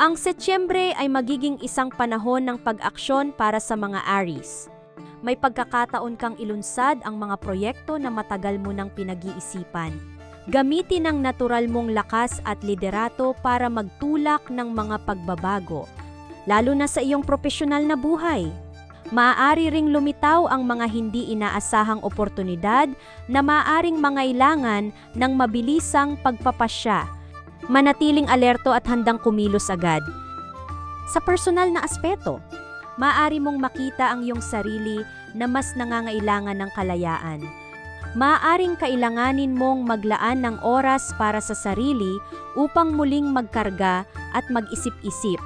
ang Setyembre ay magiging isang panahon ng pag-aksyon para sa mga Aris. May pagkakataon kang ilunsad ang mga proyekto na matagal mo nang pinag-iisipan. Gamitin ang natural mong lakas at liderato para magtulak ng mga pagbabago, lalo na sa iyong profesional na buhay. Maaari ring lumitaw ang mga hindi inaasahang oportunidad na maaring mangailangan ng mabilisang pagpapasya manatiling alerto at handang kumilos agad. Sa personal na aspeto, maaari mong makita ang iyong sarili na mas nangangailangan ng kalayaan. Maaaring kailanganin mong maglaan ng oras para sa sarili upang muling magkarga at mag-isip-isip.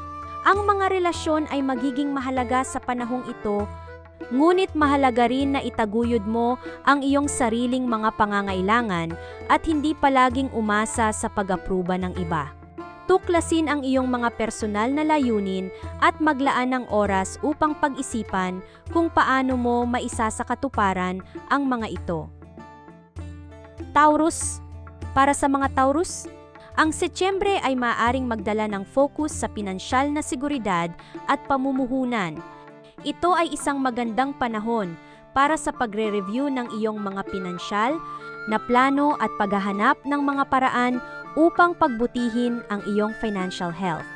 Ang mga relasyon ay magiging mahalaga sa panahong ito, ngunit mahalaga rin na itaguyod mo ang iyong sariling mga pangangailangan at hindi palaging umasa sa pag-aproba ng iba. Tuklasin ang iyong mga personal na layunin at maglaan ng oras upang pag-isipan kung paano mo maisasakatuparan ang mga ito. Taurus Para sa mga Taurus, ang Setyembre ay maaaring magdala ng focus sa pinansyal na seguridad at pamumuhunan. Ito ay isang magandang panahon para sa pagre-review ng iyong mga pinansyal na plano at paghahanap ng mga paraan upang pagbutihin ang iyong financial health.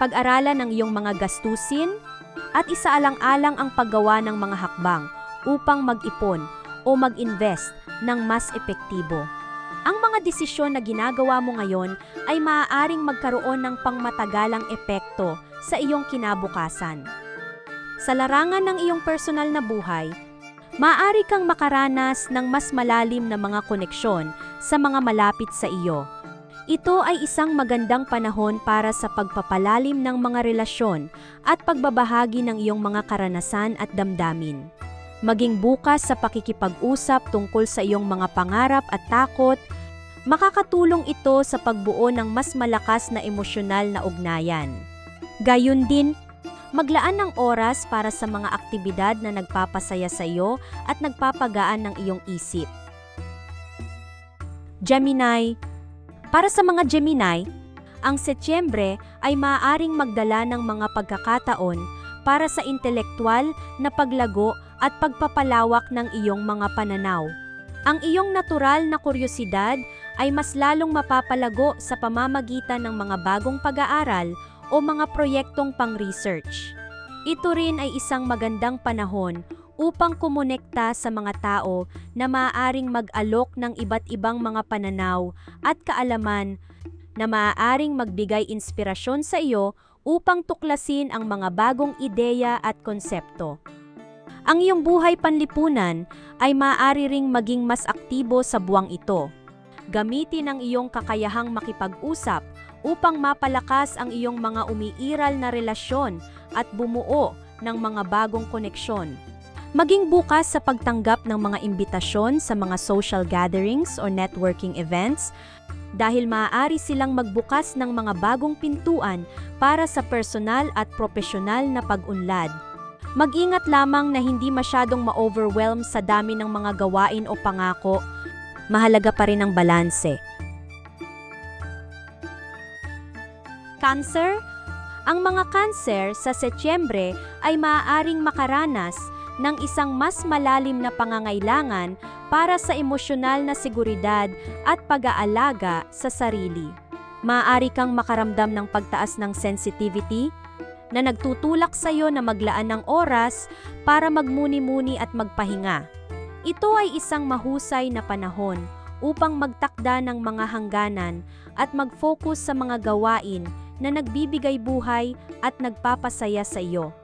Pag-aralan ang iyong mga gastusin at isaalang-alang ang paggawa ng mga hakbang upang mag-ipon o mag-invest ng mas epektibo. Ang mga desisyon na ginagawa mo ngayon ay maaaring magkaroon ng pangmatagalang epekto sa iyong kinabukasan. Sa larangan ng iyong personal na buhay, maaari kang makaranas ng mas malalim na mga koneksyon sa mga malapit sa iyo. Ito ay isang magandang panahon para sa pagpapalalim ng mga relasyon at pagbabahagi ng iyong mga karanasan at damdamin. Maging bukas sa pakikipag-usap tungkol sa iyong mga pangarap at takot, makakatulong ito sa pagbuo ng mas malakas na emosyonal na ugnayan. Gayun din, maglaan ng oras para sa mga aktibidad na nagpapasaya sa iyo at nagpapagaan ng iyong isip. Gemini Para sa mga Gemini, ang Setyembre ay maaaring magdala ng mga pagkakataon para sa intelektual na paglago at pagpapalawak ng iyong mga pananaw. Ang iyong natural na kuryosidad ay mas lalong mapapalago sa pamamagitan ng mga bagong pag-aaral o mga proyektong pang-research. Ito rin ay isang magandang panahon upang kumonekta sa mga tao na maaaring mag-alok ng iba't ibang mga pananaw at kaalaman na maaaring magbigay inspirasyon sa iyo upang tuklasin ang mga bagong ideya at konsepto. Ang iyong buhay panlipunan ay maaari ring maging mas aktibo sa buwang ito. Gamitin ang iyong kakayahang makipag-usap upang mapalakas ang iyong mga umiiral na relasyon at bumuo ng mga bagong koneksyon. Maging bukas sa pagtanggap ng mga imbitasyon sa mga social gatherings o networking events dahil maaari silang magbukas ng mga bagong pintuan para sa personal at profesional na pag-unlad. Mag-ingat lamang na hindi masyadong ma-overwhelm sa dami ng mga gawain o pangako. Mahalaga pa rin ang balanse. Cancer? Ang mga cancer sa Setyembre ay maaaring makaranas ng isang mas malalim na pangangailangan para sa emosyonal na seguridad at pag-aalaga sa sarili. Maaari kang makaramdam ng pagtaas ng sensitivity na nagtutulak sa iyo na maglaan ng oras para magmuni-muni at magpahinga. Ito ay isang mahusay na panahon upang magtakda ng mga hangganan at mag-focus sa mga gawain na nagbibigay buhay at nagpapasaya sa iyo.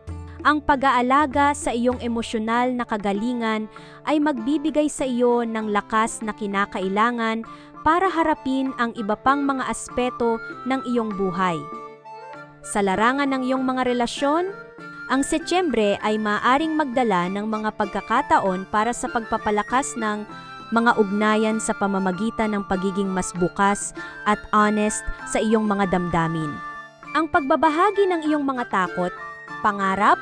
Ang pag-aalaga sa iyong emosyonal na kagalingan ay magbibigay sa iyo ng lakas na kinakailangan para harapin ang iba pang mga aspeto ng iyong buhay. Sa larangan ng iyong mga relasyon, ang Setyembre ay maaring magdala ng mga pagkakataon para sa pagpapalakas ng mga ugnayan sa pamamagitan ng pagiging mas bukas at honest sa iyong mga damdamin. Ang pagbabahagi ng iyong mga takot, pangarap,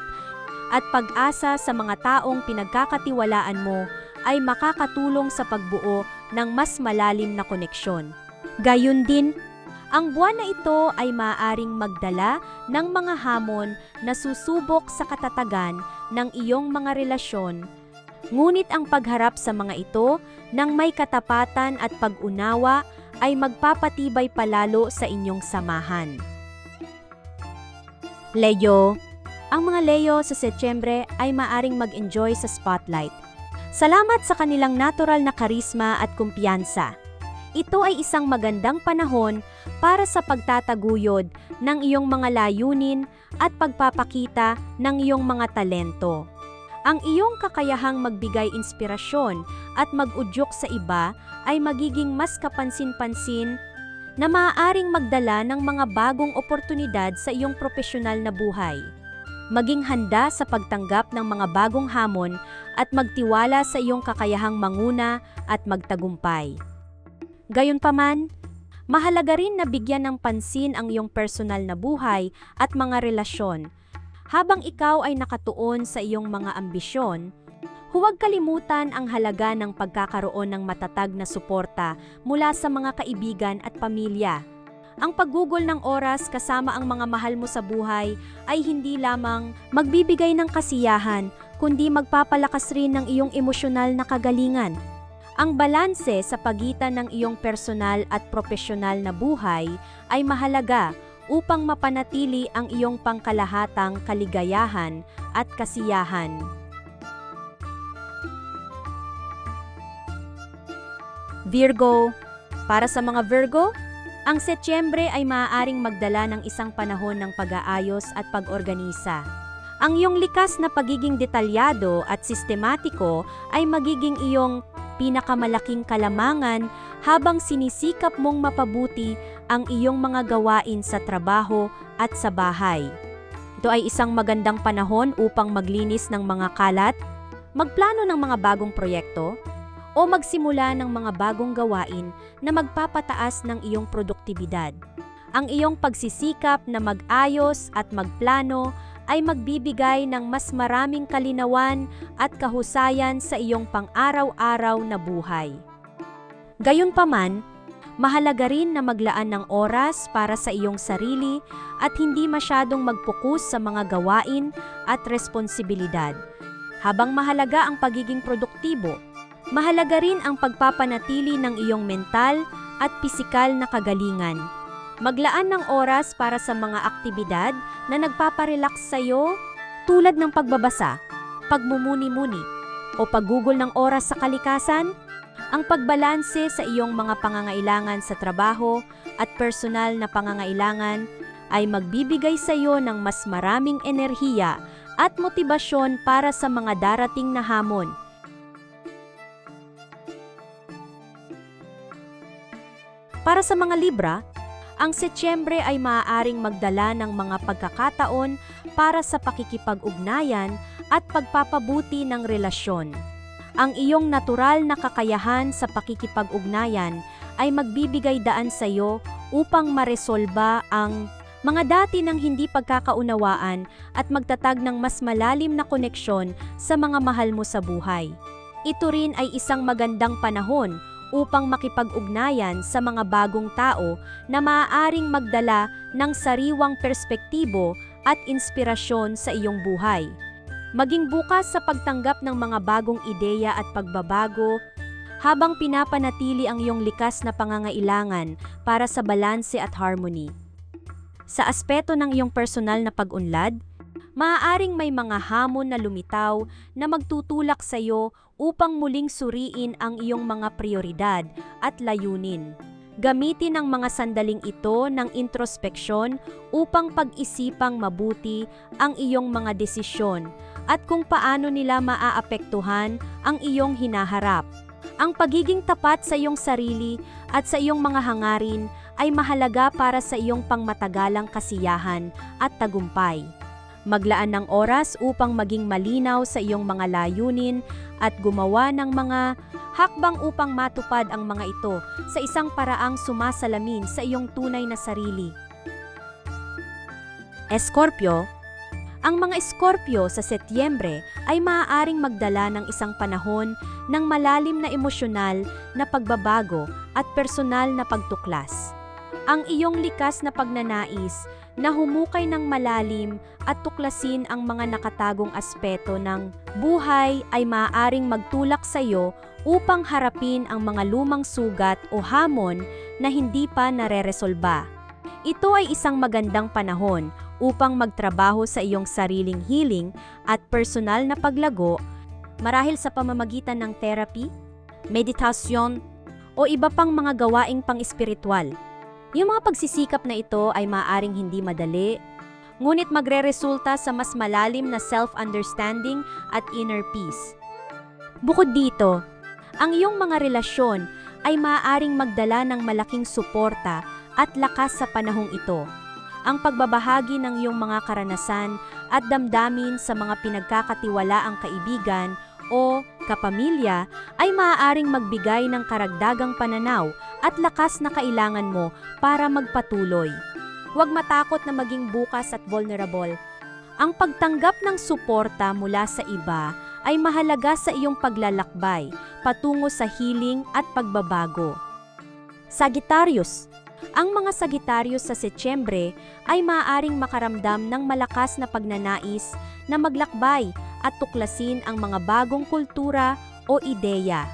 at pag-asa sa mga taong pinagkakatiwalaan mo ay makakatulong sa pagbuo ng mas malalim na koneksyon. Gayun din, ang buwan na ito ay maaaring magdala ng mga hamon na susubok sa katatagan ng iyong mga relasyon. Ngunit ang pagharap sa mga ito ng may katapatan at pag-unawa ay magpapatibay palalo sa inyong samahan. Leo Ang mga Leo sa Setyembre ay maaring mag-enjoy sa spotlight. Salamat sa kanilang natural na karisma at kumpiyansa. Ito ay isang magandang panahon para sa pagtataguyod ng iyong mga layunin at pagpapakita ng iyong mga talento. Ang iyong kakayahang magbigay inspirasyon at mag-udyok sa iba ay magiging mas kapansin-pansin na maaaring magdala ng mga bagong oportunidad sa iyong profesional na buhay. Maging handa sa pagtanggap ng mga bagong hamon at magtiwala sa iyong kakayahang manguna at magtagumpay. Gayunpaman, mahalaga rin na bigyan ng pansin ang iyong personal na buhay at mga relasyon. Habang ikaw ay nakatuon sa iyong mga ambisyon, huwag kalimutan ang halaga ng pagkakaroon ng matatag na suporta mula sa mga kaibigan at pamilya. Ang paggugol ng oras kasama ang mga mahal mo sa buhay ay hindi lamang magbibigay ng kasiyahan, kundi magpapalakas rin ng iyong emosyonal na kagalingan. Ang balanse sa pagitan ng iyong personal at profesional na buhay ay mahalaga upang mapanatili ang iyong pangkalahatang kaligayahan at kasiyahan. Virgo Para sa mga Virgo, ang Setyembre ay maaaring magdala ng isang panahon ng pag-aayos at pag-organisa. Ang iyong likas na pagiging detalyado at sistematiko ay magiging iyong pinakamalaking kalamangan habang sinisikap mong mapabuti ang iyong mga gawain sa trabaho at sa bahay. Ito ay isang magandang panahon upang maglinis ng mga kalat, magplano ng mga bagong proyekto, o magsimula ng mga bagong gawain na magpapataas ng iyong produktibidad. Ang iyong pagsisikap na mag-ayos at magplano ay magbibigay ng mas maraming kalinawan at kahusayan sa iyong pang-araw-araw na buhay. Gayunpaman, mahalaga rin na maglaan ng oras para sa iyong sarili at hindi masyadong magpokus sa mga gawain at responsibilidad. Habang mahalaga ang pagiging produktibo, mahalaga rin ang pagpapanatili ng iyong mental at pisikal na kagalingan. Maglaan ng oras para sa mga aktibidad na nagpaparelax sa iyo tulad ng pagbabasa, pagmumuni-muni, o paggugol ng oras sa kalikasan, ang pagbalanse sa iyong mga pangangailangan sa trabaho at personal na pangangailangan ay magbibigay sa iyo ng mas maraming enerhiya at motibasyon para sa mga darating na hamon. Para sa mga Libra, ang Setyembre ay maaaring magdala ng mga pagkakataon para sa pakikipag-ugnayan at pagpapabuti ng relasyon. Ang iyong natural na kakayahan sa pakikipag-ugnayan ay magbibigay daan sa iyo upang maresolba ang mga dati ng hindi pagkakaunawaan at magtatag ng mas malalim na koneksyon sa mga mahal mo sa buhay. Ito rin ay isang magandang panahon upang makipag-ugnayan sa mga bagong tao na maaaring magdala ng sariwang perspektibo at inspirasyon sa iyong buhay. Maging bukas sa pagtanggap ng mga bagong ideya at pagbabago habang pinapanatili ang iyong likas na pangangailangan para sa balanse at harmony. Sa aspeto ng iyong personal na pag-unlad, maaaring may mga hamon na lumitaw na magtutulak sa iyo upang muling suriin ang iyong mga prioridad at layunin. Gamitin ang mga sandaling ito ng introspeksyon upang pag-isipang mabuti ang iyong mga desisyon at kung paano nila maaapektuhan ang iyong hinaharap. Ang pagiging tapat sa iyong sarili at sa iyong mga hangarin ay mahalaga para sa iyong pangmatagalang kasiyahan at tagumpay. Maglaan ng oras upang maging malinaw sa iyong mga layunin at gumawa ng mga hakbang upang matupad ang mga ito sa isang paraang sumasalamin sa iyong tunay na sarili. Escorpio Ang mga Escorpio sa Setyembre ay maaaring magdala ng isang panahon ng malalim na emosyonal na pagbabago at personal na pagtuklas. Ang iyong likas na pagnanais na humukay ng malalim at tuklasin ang mga nakatagong aspeto ng buhay ay maaaring magtulak sa iyo upang harapin ang mga lumang sugat o hamon na hindi pa nareresolba. Ito ay isang magandang panahon upang magtrabaho sa iyong sariling healing at personal na paglago marahil sa pamamagitan ng therapy, meditasyon, o iba pang mga gawaing pang-espiritual. Yung mga pagsisikap na ito ay maaring hindi madali, ngunit magre-resulta sa mas malalim na self-understanding at inner peace. Bukod dito, ang iyong mga relasyon ay maaaring magdala ng malaking suporta at lakas sa panahong ito. Ang pagbabahagi ng iyong mga karanasan at damdamin sa mga pinagkakatiwalaang kaibigan o kapamilya ay maaaring magbigay ng karagdagang pananaw at lakas na kailangan mo para magpatuloy. Huwag matakot na maging bukas at vulnerable. Ang pagtanggap ng suporta mula sa iba ay mahalaga sa iyong paglalakbay patungo sa healing at pagbabago. Sagittarius Ang mga Sagittarius sa Setyembre ay maaaring makaramdam ng malakas na pagnanais na maglakbay at tuklasin ang mga bagong kultura o ideya.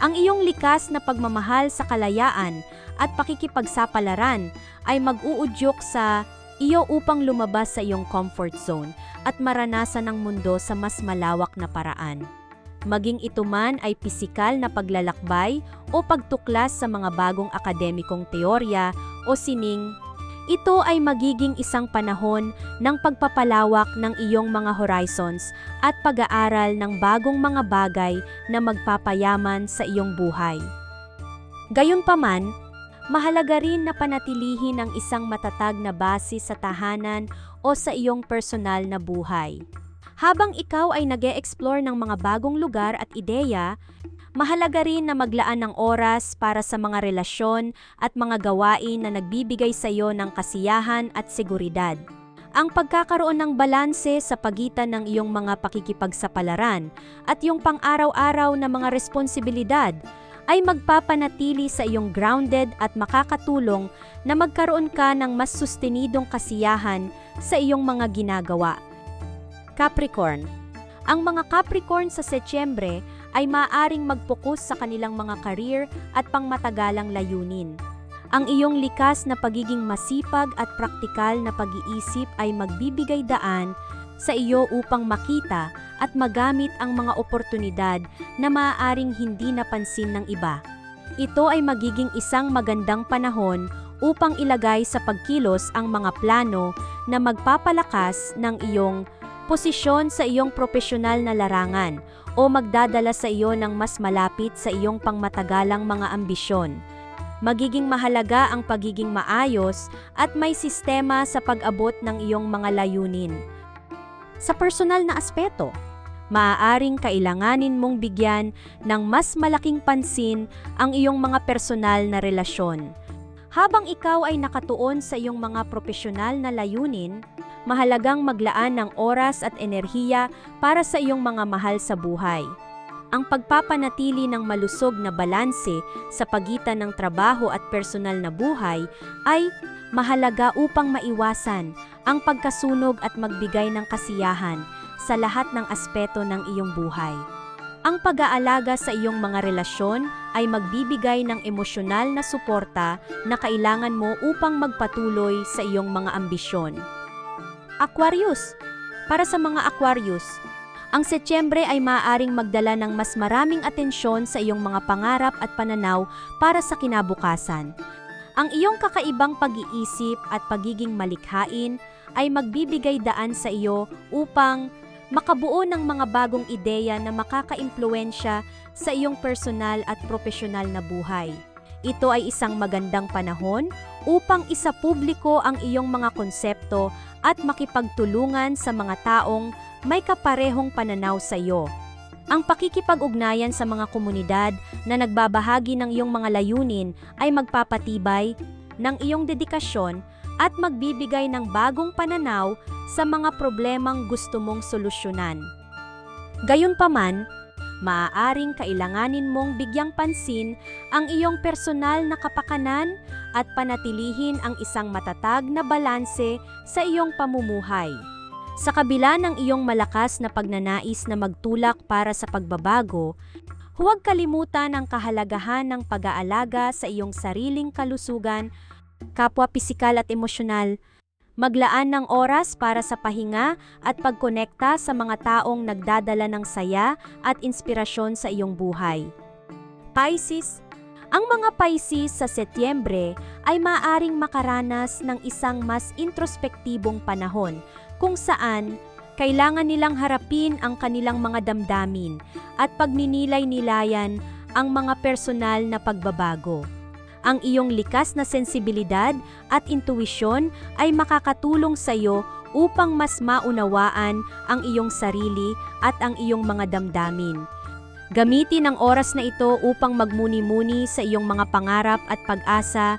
Ang iyong likas na pagmamahal sa kalayaan at pakikipagsapalaran ay mag-uudyok sa iyo upang lumabas sa iyong comfort zone at maranasan ang mundo sa mas malawak na paraan. Maging ito man ay pisikal na paglalakbay o pagtuklas sa mga bagong akademikong teorya o sining, ito ay magiging isang panahon ng pagpapalawak ng iyong mga horizons at pag-aaral ng bagong mga bagay na magpapayaman sa iyong buhay. Gayunpaman, mahalaga rin na panatilihin ang isang matatag na base sa tahanan o sa iyong personal na buhay. Habang ikaw ay nag explore ng mga bagong lugar at ideya, mahalaga rin na maglaan ng oras para sa mga relasyon at mga gawain na nagbibigay sa iyo ng kasiyahan at seguridad. Ang pagkakaroon ng balanse sa pagitan ng iyong mga pakikipagsapalaran at iyong pang-araw-araw na mga responsibilidad ay magpapanatili sa iyong grounded at makakatulong na magkaroon ka ng mas sustenidong kasiyahan sa iyong mga ginagawa. Capricorn Ang mga Capricorn sa Setyembre ay maaring mag-focus sa kanilang mga career at pangmatagalang layunin. Ang iyong likas na pagiging masipag at praktikal na pag-iisip ay magbibigay daan sa iyo upang makita at magamit ang mga oportunidad na maaaring hindi napansin ng iba. Ito ay magiging isang magandang panahon upang ilagay sa pagkilos ang mga plano na magpapalakas ng iyong posisyon sa iyong propesyonal na larangan o magdadala sa iyo ng mas malapit sa iyong pangmatagalang mga ambisyon. Magiging mahalaga ang pagiging maayos at may sistema sa pag-abot ng iyong mga layunin. Sa personal na aspeto, maaaring kailanganin mong bigyan ng mas malaking pansin ang iyong mga personal na relasyon. Habang ikaw ay nakatuon sa iyong mga propesyonal na layunin, mahalagang maglaan ng oras at enerhiya para sa iyong mga mahal sa buhay. Ang pagpapanatili ng malusog na balanse sa pagitan ng trabaho at personal na buhay ay mahalaga upang maiwasan ang pagkasunog at magbigay ng kasiyahan sa lahat ng aspeto ng iyong buhay. Ang pag-aalaga sa iyong mga relasyon ay magbibigay ng emosyonal na suporta na kailangan mo upang magpatuloy sa iyong mga ambisyon. Aquarius Para sa mga Aquarius, ang Setyembre ay maaaring magdala ng mas maraming atensyon sa iyong mga pangarap at pananaw para sa kinabukasan. Ang iyong kakaibang pag-iisip at pagiging malikhain ay magbibigay daan sa iyo upang makabuo ng mga bagong ideya na makakaimpluensya sa iyong personal at profesional na buhay. Ito ay isang magandang panahon upang isa publiko ang iyong mga konsepto at makipagtulungan sa mga taong may kaparehong pananaw sa iyo. Ang pakikipag-ugnayan sa mga komunidad na nagbabahagi ng iyong mga layunin ay magpapatibay ng iyong dedikasyon at magbibigay ng bagong pananaw sa mga problemang gusto mong solusyonan. Gayunpaman, maaaring kailanganin mong bigyang pansin ang iyong personal na kapakanan at panatilihin ang isang matatag na balanse sa iyong pamumuhay. Sa kabila ng iyong malakas na pagnanais na magtulak para sa pagbabago, huwag kalimutan ang kahalagahan ng pag-aalaga sa iyong sariling kalusugan, kapwa pisikal at emosyonal, maglaan ng oras para sa pahinga at pagkonekta sa mga taong nagdadala ng saya at inspirasyon sa iyong buhay. Pisces, ang mga Pisces sa Setyembre ay maaring makaranas ng isang mas introspektibong panahon kung saan kailangan nilang harapin ang kanilang mga damdamin at pagninilay-nilayan ang mga personal na pagbabago. Ang iyong likas na sensibilidad at intuwisyon ay makakatulong sa iyo upang mas maunawaan ang iyong sarili at ang iyong mga damdamin. Gamitin ang oras na ito upang magmuni-muni sa iyong mga pangarap at pag-asa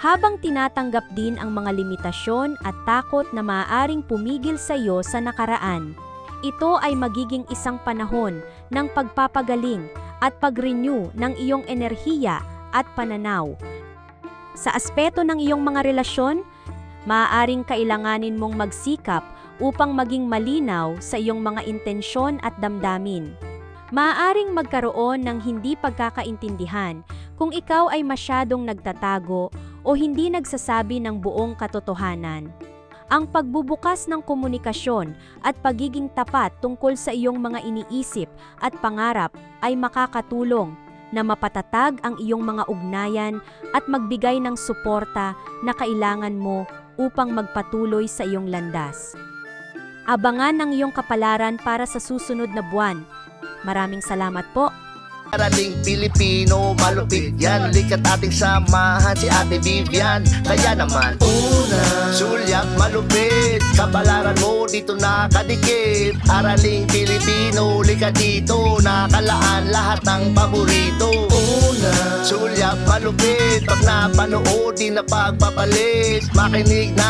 habang tinatanggap din ang mga limitasyon at takot na maaaring pumigil sa iyo sa nakaraan. Ito ay magiging isang panahon ng pagpapagaling at pag-renew ng iyong enerhiya at pananaw. Sa aspeto ng iyong mga relasyon, maaaring kailanganin mong magsikap upang maging malinaw sa iyong mga intensyon at damdamin. Maaaring magkaroon ng hindi pagkakaintindihan kung ikaw ay masyadong nagtatago o hindi nagsasabi ng buong katotohanan. Ang pagbubukas ng komunikasyon at pagiging tapat tungkol sa iyong mga iniisip at pangarap ay makakatulong na mapatatag ang iyong mga ugnayan at magbigay ng suporta na kailangan mo upang magpatuloy sa iyong landas. Abangan ng iyong kapalaran para sa susunod na buwan. Maraming salamat po. Araling Pilipino, malupit yan. Likat ating samahan si Ate Vivian. Kaya naman Una Sulyak malupit. Kabalaran mo dito nakadikit. Araling Pilipino, likat dito. Nakalaan lahat ng paborito. Una Sulyak malupit. Pag napanood di na pagpapalit. Makinig na